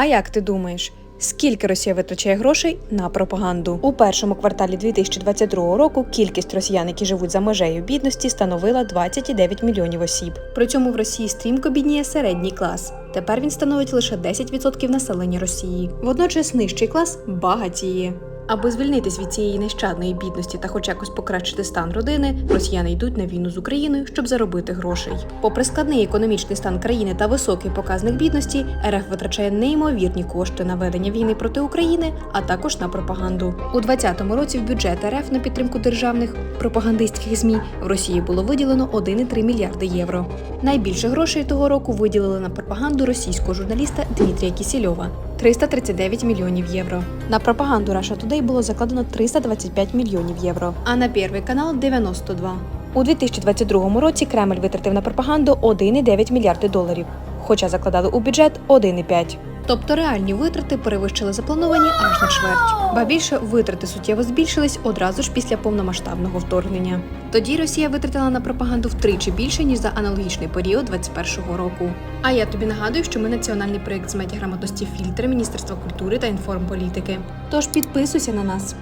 А як ти думаєш? Скільки Росія витрачає грошей на пропаганду у першому кварталі 2022 року? Кількість росіян, які живуть за межею бідності, становила 29 мільйонів осіб. При цьому в Росії стрімко бідніє середній клас. Тепер він становить лише 10% населення Росії. Водночас нижчий клас багатіє. Аби звільнитись від цієї нещадної бідності та хоч якось покращити стан родини, росіяни йдуть на війну з Україною, щоб заробити грошей. Попри складний економічний стан країни та високий показник бідності, РФ витрачає неймовірні кошти на ведення війни проти України, а також на пропаганду. У 2020 році в бюджет РФ на підтримку державних пропагандистських змі в Росії було виділено 1,3 мільярди євро. Найбільше грошей того року виділили на пропаганду російського журналіста Дмитрія Кісільова 339 мільйонів євро. На пропаганду Russia Today було закладено 325 мільйонів євро, а на Первий канал 92. У 2022 році Кремль витратив на пропаганду 1,9 мільярди доларів, хоча закладали у бюджет 1,5. Тобто реальні витрати перевищили заплановані аж на чверть. Ба більше витрати суттєво збільшились одразу ж після повномасштабного вторгнення. Тоді Росія витратила на пропаганду втричі більше ніж за аналогічний період 2021 року. А я тобі нагадую, що ми національний проєкт з медіаграмотності фільтри Міністерства культури та інформполітики. Тож підписуйся на нас.